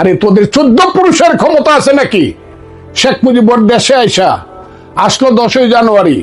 আরে তোদের চোদ্দ পুরুষের ক্ষমতা আছে নাকি? শেখ মুজিবর দেশে আইসা, আসলো দশই জানুয়ারি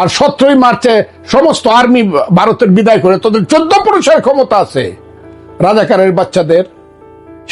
আর সতেরোই মার্চে সমস্ত আর্মি ভারতের বিদায় করে তোদের চোদ্দ পুরুষের ক্ষমতা আছে। রাজাকারের বাচ্চাদের,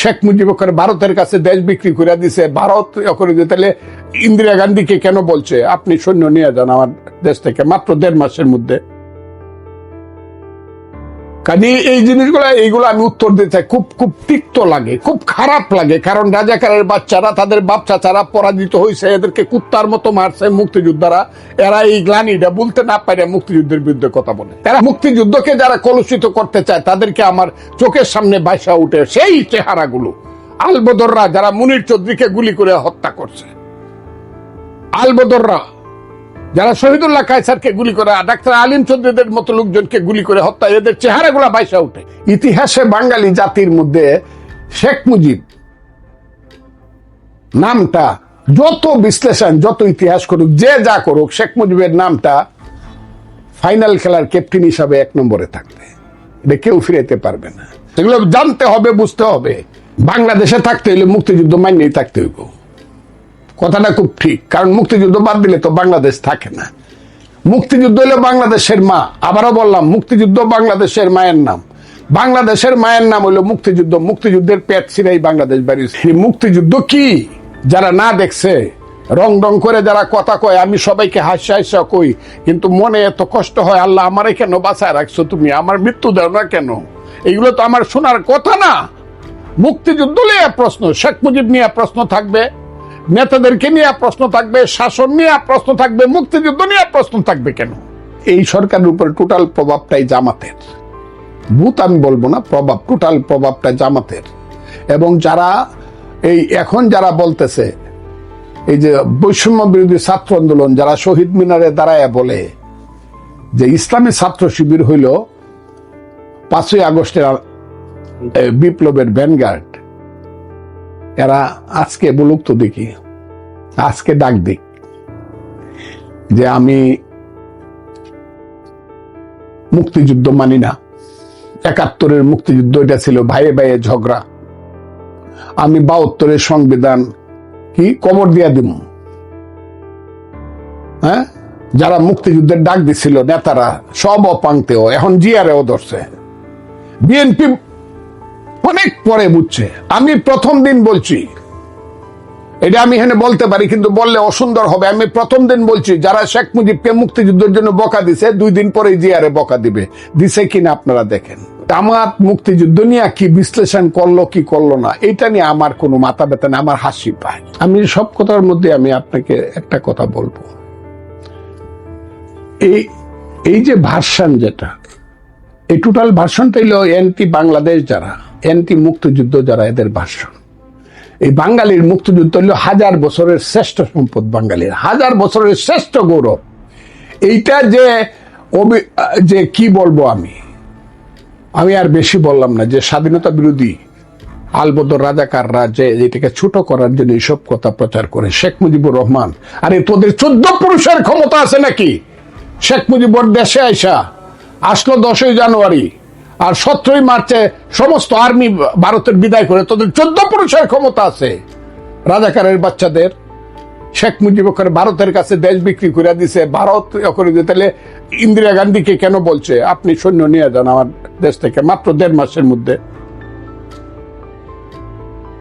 শেখ মুজিব করে ভারতের কাছে দেশ বিক্রি করে দিছে, ভারত করে দিয়ে তাহলে ইন্দিরা গান্ধীকে কেন বলছে? আপনি সৈন্য নিয়ে যান আমার দেশ থেকে, মাত্র দেড় মাসের মধ্যে। কাজে এই জিনিসগুলো, এইগুলো আমি উত্তর দিতে চাই। খুব খুব তিক্ত লাগে, খুব খারাপ লাগে, কারণ রাজাকারের বাচ্চারা, তাদের বাচ্চা চাচারা পরাজিত হয়েছে এদেরকে কুত্তার মতো মারছে মুক্তিযোদ্ধারা। এরা এই গ্লানিটা বলতে না পারে মুক্তিযুদ্ধের বিরুদ্ধে কথা বলে। এরা মুক্তিযুদ্ধকে যারা কলুষিত করতে চায়, তাদেরকে আমার চোখের সামনে বাইসা উঠে সেই চেহারাগুলো। আলবদররা, যারা মুনির চৌধুরীকে গুলি করে হত্যা করছে। আলবদররা যারা শহীদুল্লাহ কায়সারকে গুলি করে ডাক্তার আলিম চৌধুরীদের মতো লোকজনকে গুলি করে হত্যা, এদের চেহারাগুলা বাইসা উঠে। ইতিহাসে বাঙালি জাতির মধ্যে শেখ মুজিব নামটা যত বিশ্লেষণ, যত ইতিহাস করুক, যে যা করুক, শেখ মুজিবের নামটা ফাইনাল খেলার ক্যাপ্টেন হিসাবে এক নম্বরে থাকবে। এটা কেউ ফিরাইতে পারবে না। সেগুলো জানতে হবে, বুঝতে হবে। বাংলাদেশে থাকতে হলে মুক্তিযুদ্ধ মাইনেই থাকতে হইব। কথাটা খুব ঠিক, কারণ মুক্তিযুদ্ধ বাদ দিলে তো বাংলাদেশ থাকে না। মুক্তিযুদ্ধ হলো বাংলাদেশের মা। আবারও বললাম, মুক্তিযুদ্ধ বাংলাদেশের মায়ের নাম। বাংলাদেশের মায়ের নাম হলো মুক্তিযুদ্ধ। মুক্তিযুদ্ধের পেট ছিঁড়াই বাংলাদেশ বেরিয়েছে এই মুক্তিযুদ্ধ কি? যারা না দেখছে, রং রং করে যারা কথা কয়, আমি সবাইকে হাসি হাসা কই, কিন্তু মনে এত কষ্ট হয়, আল্লাহ আমারে কেন বাঁচায় রাখছো তুমি? আমার মৃত্যু দাও না কেন? এগুলো তো আমার শোনার কথা না। মুক্তিযুদ্ধ নিয়ে প্রশ্ন, শেখ মুজিব নিয়ে প্রশ্ন থাকবে। নেতাদেরকে নিয়ে প্রশ্ন থাকবে, শাসন নিয়ে প্রশ্ন থাকবে, মুক্তিযুদ্ধ নিয়ে প্রশ্ন থাকবে কেন? এই সরকারের উপর টোটাল প্রভাবটাই জামাতের। ভূত আমি বলব না, প্রভাব, টোটাল প্রভাবটা জামাতের। এবং যারা এই এখন যারা বলতেছে, এই যে বৈষম্য বিরোধী ছাত্র আন্দোলন, যারা শহীদ মিনারে দাঁড়ায় বলে, যে ইসলামী ছাত্র শিবির হইল পাঁচই আগস্টের বিপ্লবের ভ্যানগার্ড এরা আজকে বলুক তো দেখি, আজকে ডাক দিক যে আমি মুক্তিযুদ্ধ মানি না। একাত্তরের মুক্তিযুদ্ধ, এটা ছিল ভাইয়ে ভাইয়ে ঝগড়া। আমি বাহাত্তরের সংবিধান কি কবর দিয়া দিব। হ্যাঁ? যারা মুক্তিযুদ্ধের ডাক দিছিল, নেতারা সব অপাংতেও এখন জিয়ারেও ধরছে। বিএনপি অনেক পরে বুঝছে। আমি প্রথম দিন বলছি। এটা আমি এখানে বলতে পারি, কিন্তু বললে অসুন্দর হবে। আমি প্রথম দিন বলছি, যারা শেখ মুজিবকে মুক্তিযুদ্ধের জন্য বকা দিছে, দুই দিন পরে জিয়ারে বকা দিবে। দিছে কিনা আপনারা দেখেন। আমার মুক্তিযুদ্ধ নিয়ে কি বিশ্লেষণ করল, কি করল না, এটা নিয়ে আমার কোনো মাথা ব্যথা না আমার হাসি পায়। আমি সব কথার মধ্যে আমি আপনাকে একটা কথা বলব। এই এই যে ভার্সান যেটা, এই টোটাল ভার্সনটা হলো এনটি বাংলাদেশ যারা এনটি মুক্তিযুদ্ধ যারা এদের ভার্সন এই বাঙালির মুক্তিযুদ্ধ হলো হাজার বছরের শ্রেষ্ঠ সম্পদ বাঙালির, হাজার বছরের শ্রেষ্ঠ গৌরব। এইটা যে যে কি বলব আমি? আমি আর বেশি বললাম না, যে স্বাধীনতা বিরোধী আলবদর রাজাকাররা যে এটাকে ছোট করার জন্য এইসব কথা প্রচার করে, শেখ মুজিবুর রহমান, আরে তোদের চোদ্দ পুরুষের ক্ষমতা আছে নাকি? শেখ মুজিবর দেশে আইসা, আসলো দশই জানুয়ারি আর সতেরোই মার্চে সমস্ত আর্মি ভারতের বিদায় করে, তোদের চোদ্দ পুরুষের ক্ষমতা আছে, রাজাকারের বাচ্চাদের। শেখ মুজিব করে ভারতের কাছে দেশ বিক্রি করে দিছে, ভারত করে দিয়ে তাহলে ইন্দিরা গান্ধীকে কেন বলছে? আপনি সৈন্য নিয়ে যান আমার দেশ থেকে, মাত্র দেড় মাসের মধ্যে।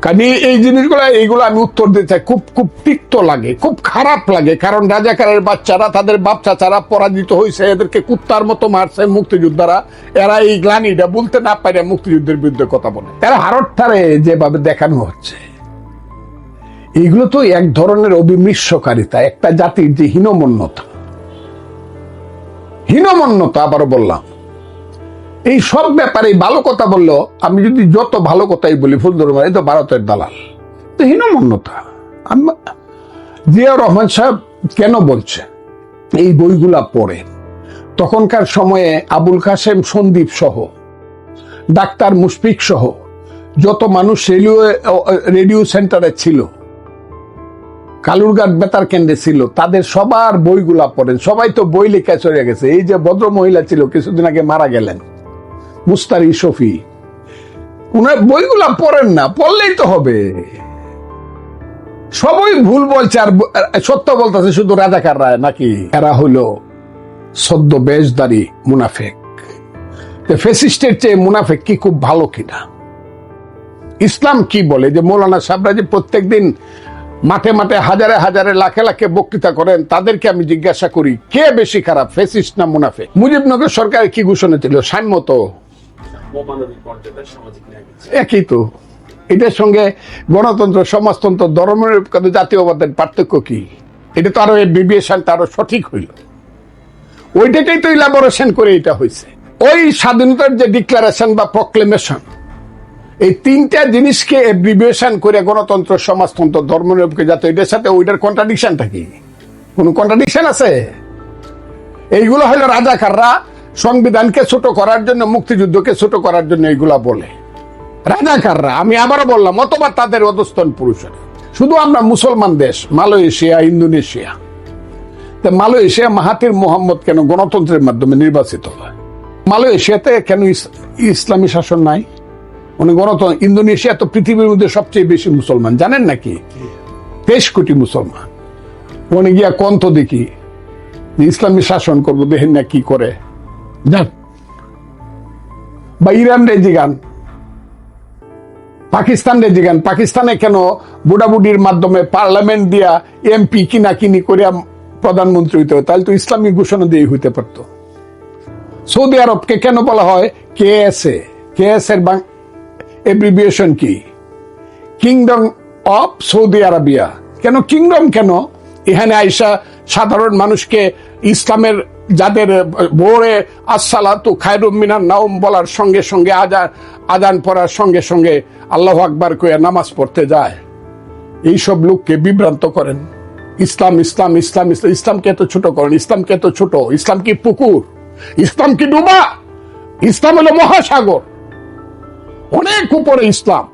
কাজে এই জিনিসগুলো, এইগুলো আমি উত্তর দিতে চাই। খুব খুব তিক্ত লাগে, খুব খারাপ লাগে, কারণ রাজাকারের বাচ্চারা, তাদের বাচ্চা চাচারা পরাজিত হয়েছে এদেরকে কুত্তার মতো মারছে মুক্তিযোদ্ধারা। এরা এই গ্লানিটা বলতে না পারে মুক্তিযুদ্ধের বিরুদ্ধে কথা বলে। এরা হারত তারে যেভাবে দেখানো হচ্ছে, এইগুলো তো এক ধরনের অবিমৃষ্যকারিতা একটা জাতির যে হীনমন্যতা। হীনমন্যতা আবারও বললাম। এই সব ব্যাপারে ভালো কথা বলল আমি যদি যত ভালো কথাই বলি ফুল ধরুন এই তো ভারতের দালাল। তো হীনমন্যতা। জিয়া রহমান সাহেব কেন বলছে এই বইগুলা পড়ে। তখনকার সময়ে আবুল কাসেম সন্দীপ সহ, ডাক্তার মুশফিক সহ, যত মানুষ রেডিও রেডিও সেন্টারে ছিল, কালুরঘাট বেতার কেন্দ্রে ছিল, তাদের সবার বইগুলা পড়েন। সবাই তো বই লেখা চলে গেছে। এই যে ভদ্র মহিলা ছিল, কিছুদিন আগে মারা গেলেন। মুস্তারি শফি। উনার বইগুলা পড়েন না, পড়লেই তো হবে। সবই ভুল বলছে আর সত্য বলতেছে শুধু রাজাকার রায় নাকি? এরা হইল সদ্য বেশদারি মুনাফেক। ফেসিস্টের চেয়ে মুনাফেক কি খুব ভালো কিনা? ইসলাম কি বলে? যে মৌলানা সাহরা যে প্রত্যেকদিন মাঠে মাঠে হাজারে হাজারে লাখে লাখে বক্তৃতা করেন, তাদেরকে আমি জিজ্ঞাসা করি, কে বেশি খারাপ, ফেসিস্ট না মুনাফেক? মুজিবনগর সরকারের কি ঘোষণা ছিল? সাম্য একই তো। এটার সঙ্গে গণতন্ত্র, সমাজতন্ত্র, ধর্মের জাতীয়বাদের পার্থক্য কি? এটা তো আরও বিবিএশনটা আরও সঠিক হইল। ওইটাকেই তো ইলাবোরেশন করে এটা হয়েছে ওই স্বাধীনতার যে ডিক্লারেশন বা প্রক্লেমেশন এই তিনটা জিনিসকে এব্রিভিয়েশন করে গণতন্ত্র, সমাজতন্ত্র ধর্মনিরপেক্ষ জাতীয় এটার সাথে ওইটার কন্ট্রাডিকশনটা কি? কোন কন্ট্রাডিকশন আছে? এইগুলো হলো রাজাকাররা সংবিধানকে ছোট করার জন্য, মুক্তিযুদ্ধকে ছোট করার জন্য এইগুলা বলে। রাজাকাররা, আমি আবারও বললাম, অথবা তাদের অধস্তন পুরুষেরা। শুধু আমরা মুসলমান দেশ, মালয়েশিয়া, ইন্দোনেশিয়া। তা মালয়েশিয়া মাহাতির মোহাম্মদ কেন গণতন্ত্রের মাধ্যমে নির্বাচিত হয়? মালয়েশিয়াতে কেন ইসলামী শাসন নাই? উনি গণতন্ত্র, ইন্দোনেশিয়া তো পৃথিবীর মধ্যে সবচেয়ে বেশি মুসলমান। জানেন নাকি? তেইশ কোটি মুসলমান। উনি গিয়া কন্ত দেখি ইসলামী শাসন করব, দেখেন না কি করে। যান। বা ইরান রে জিগান পাকিস্তান রে জিগান পাকিস্তানে কেন বুড়াবুড়ির মাধ্যমে পার্লামেন্ট দিয়া এমপি কিনা কিনি করিয়া প্রধানমন্ত্রী হইতে হয়? তাহলে তো ইসলামী ঘোষণা দিয়ে হইতে পারতো। সৌদি আরবকে কেন বলা হয় K S A K S এর এব্রিভিয়েশন কি? কিংডম অফ সৌদি আরবিয়া কেন? কিংডম কেন? এখানে আইসা সাধারণ মানুষকে ইসলামের যাদের ভোরে আসসালাতু খায়রুম মিনার নাওম বলার সঙ্গে সঙ্গে আজান আজান পড়ার সঙ্গে সঙ্গে আল্লাহ আকবার কইয়া নামাজ পড়তে যায়। এইসব লোককে বিভ্রান্ত করেন। ইসলাম ইসলাম ইসলাম ইসলাম, ইসলামকে এত ছোট করেন, ইসলামকে এত ছোট। ইসলাম কি পুকুর? ইসলাম কি ডুবা? ইসলাম হলো মহাসাগর। অনেক উপরে ইসলাম।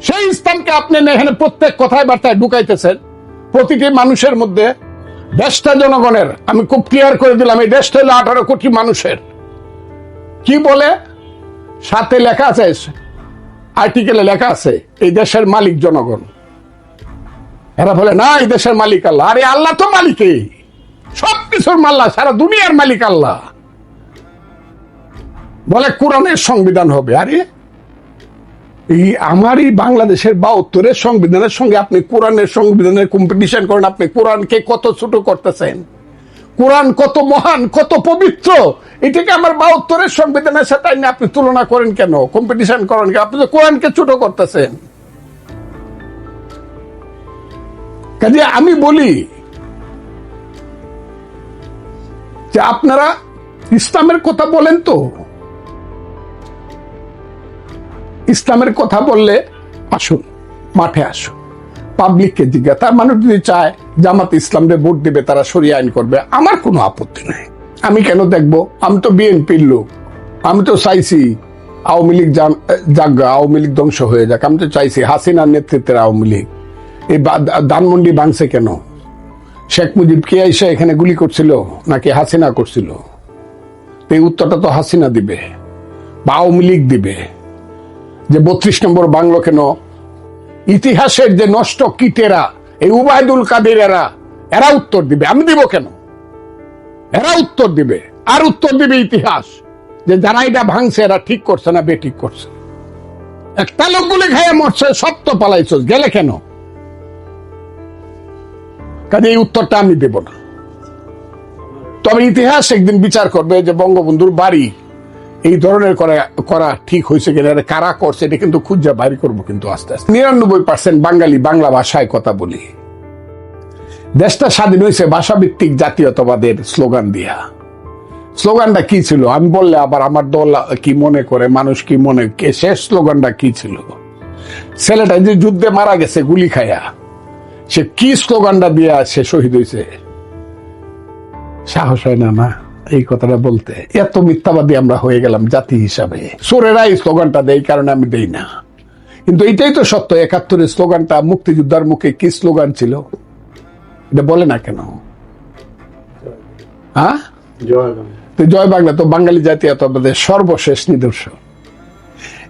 সেই ইসলামকে আপনি এখানে প্রত্যেক কথায় বার্তায় ঢুকাইতেছেন। প্রতিটি মানুষের মধ্যে দেশটা জনগণের। আমি খুব ক্লিয়ার করে দিলাম, এই দেশটা হলো আঠারো কোটি মানুষের। কি বলে? সাথে লেখা আছে আর্টিকেলে লেখা আছে, এই দেশের মালিক জনগণ। এরা বলে, না, এই দেশের মালিক আল্লাহ। আরে আল্লাহ তো মালিকই সব কিছুর মাল্লা, সারা দুনিয়ার মালিক আল্লাহ। বলে, কোরআনের সংবিধান হবে। আরে এই আমারই বাংলাদেশের বাহাত্তরের সংবিধানের সঙ্গে আপনি কোরআনের সংবিধানের কম্পিটিশন করেন, আপনি কোরআনকে কত ছোট করতেছেন? কোরআন কত মহান, কত পবিত্র? এটাকে আমার বাহাত্তরের সংবিধানের সাথে আপনি তুলনা করেন কেন? কম্পিটিশন করেন কেন? আপনি তো কোরআনকে ছোট করতেছেন। কাজে আমি বলি যে আপনারা ইসলামের কথা বলেন তো। ইসলামের কথা বললে আসুন মাঠে আসুন। পাবলিককে জিজ্ঞাসা তার মানুষ যদি চায় জামাত ইসলামরে ভোট দেবে তারা সরিয়ে আইন করবে আমার কোনো আপত্তি নাই। আমি কেন দেখব? আমি তো বিএনপির লোক আমি তো চাইছি আওয়ামী লীগ জান- যাক গা, আওয়ামী লীগ ধ্বংস হয়ে যাক। আমি তো চাইছি হাসিনার নেতৃত্বের আওয়ামী লীগ। এই ধানমন্ডি ভাঙছে কেন? শেখ মুজিব কে এসে এখানে গুলি করছিল নাকি হাসিনা করছিল? এই উত্তরটা তো হাসিনা দিবে বা আওয়ামী লীগ দিবে। যে বত্রিশ নম্বর বাংলো কেন? ইতিহাসের যে নষ্ট কীটেরা, এই উবায়দুল কাদের এরা এরা উত্তর দিবে। আমি দিব কেন? এরা উত্তর দিবে। আর উত্তর দিবে ইতিহাস। যে যারা এটা ভাঙছে, এরা ঠিক করছে না, বেঠিক করছে। একটা লোক গুলি খাইয়ে মরছে, সব তো পালাইছ। গেলে কেন? কাজে এই উত্তরটা আমি দেব না। তবে ইতিহাস একদিন বিচার করবে যে বঙ্গবন্ধুর বাড়ি এই ধরনের করা করা ঠিক হয়েছে কিনা কারা করছে, এটা কিন্তু খুঁজা বাইর করব কিন্তু আস্তে আস্তে। নিরানব্বই পার্সেন্ট বাঙালি বাংলা ভাষায় কথা বলি। দেশটা স্বাধীন হয়েছে ভাষাভিত্তিক জাতীয়তাবাদের স্লোগান দিয়া। স্লোগানটা কি ছিল? আমি বললে আবার আমার দল কি মনে করে, মানুষ কি মনে শেষ স্লোগানটা কি ছিল? ছেলেটা যে যুদ্ধে মারা গেছে গুলি খায়া, সে কি স্লোগানটা দিয়া সে শহীদ হয়েছে? সাহস হয় না না এই কথাটা বলতে এত মিথ্যাবাদী আমরা হয়ে গেলাম জাতি হিসাবে। সোরেরা এই স্লোগানটা দেয় কারণে আমি দেই না। কিন্তু এটাই তো সত্য একাত্তরের স্লোগানটা মুক্তিযোদ্ধার মুখে কি স্লোগান ছিল? এটা বলে না কেন? হ্যাঁ? জয় বাংলা। তো জয় বাংলা তো বাঙালি জাতীয়তাবাদের সর্বশেষ নিদর্শন।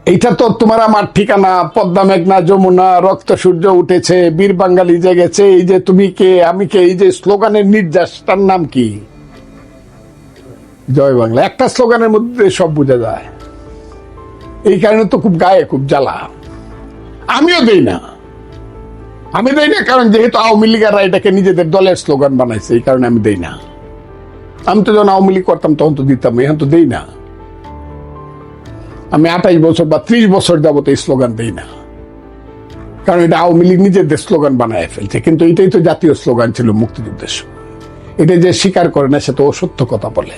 এইটা তো তোমার আমার ঠিকানা পদ্মা মেঘনা যমুনা রক্ত সূর্য উঠেছে বীর বাঙালি জেগেছে এই যে তুমি কে আমি কে এই যে স্লোগানের নির্যাসটার নাম কি? জয় বাংলা। একটা স্লোগানের মধ্যে সব বোঝা যায়। এই কারণে তো খুব গায়ে খুব জ্বালা। আমিও দেই না। আমি দেই না কারণ যেহেতু আওয়ামী লীগাররা এটাকে নিজেদের দলের স্লোগান বানাইছে, এই কারণে আমি দেই না। আমি তো যখন আওয়ামী লীগ করতাম তখন তো দিতাম, এখন তো দেই না। আমি আঠাইশ বছর বা ত্রিশ বছর যাবত এই স্লোগান দেই না। কারণ এটা আওয়ামী লীগ নিজেদের স্লোগান বানায় ফেলছে, কিন্তু এটাই তো জাতীয় স্লোগান ছিল মুক্তিযুদ্ধের সময়। এটা যে স্বীকার করে না সে তো অসত্য কথা বলে।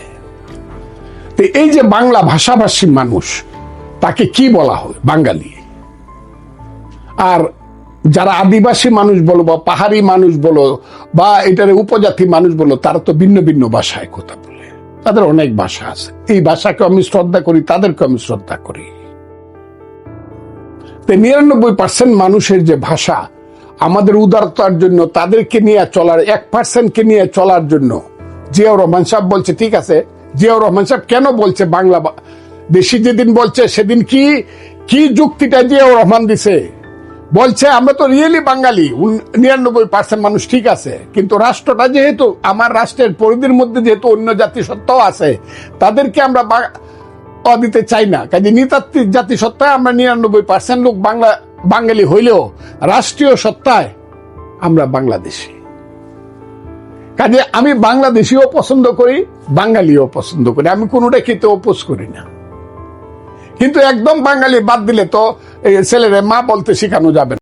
তো এই যে বাংলা ভাষাভাষী মানুষ, তাকে কি বলা হয় বাঙালি? আর যারা আদিবাসী মানুষ বলো বা পাহাড়ি মানুষ বলো বা এটার উপজাতি মানুষ বলো, তারা তো ভিন্ন ভিন্ন ভাষায় কথা বলে। তাদের অনেক ভাষা আছে। এই ভাষাকে আমি শ্রদ্ধা করি, তাদেরকে আমি শ্রদ্ধা করি। নিরানব্বই পার্সেন্ট মানুষের যে ভাষা, আমাদের উদারতার জন্য, তাদেরকে নিয়ে চলার, এক পার্সেন্টকে নিয়ে চলার জন্য জিয়াউর রহমান সাহেব বলছে, ঠিক আছে জিয়াউর রহমান সাহেব কেন বলছে বাংলা দেশি যেদিন বলছে, সেদিন কি কি যুক্তিটা জিয়াউর রহমান দিছে? বলছে, আমরা তো রিয়েলি বাঙালি নিরানব্বই পার্সেন্ট মানুষ ঠিক আছে, কিন্তু রাষ্ট্রটা যেহেতু, আমার রাষ্ট্রের পরিধির মধ্যে যেহেতু অন্য জাতিসত্তাও আছে, তাদেরকে আমরা দিতে চাই না। কাজে নৃতাত্ত্বিক জাতিসত্তায় আমরা নিরানব্বই পার্সেন্ট লোক বাংলা বাঙালি হইলেও, রাষ্ট্রীয় সত্তায় আমরা বাংলাদেশি। কাজে আমি বাংলাদেশিও পছন্দ করি, বাঙালিও পছন্দ করি। আমি কোনোটা খেতে অপোজ করি না। কিন্তু একদম বাঙালি বাদ দিলে তো ছেলেরে মা বলতে শেখানো যাবে না।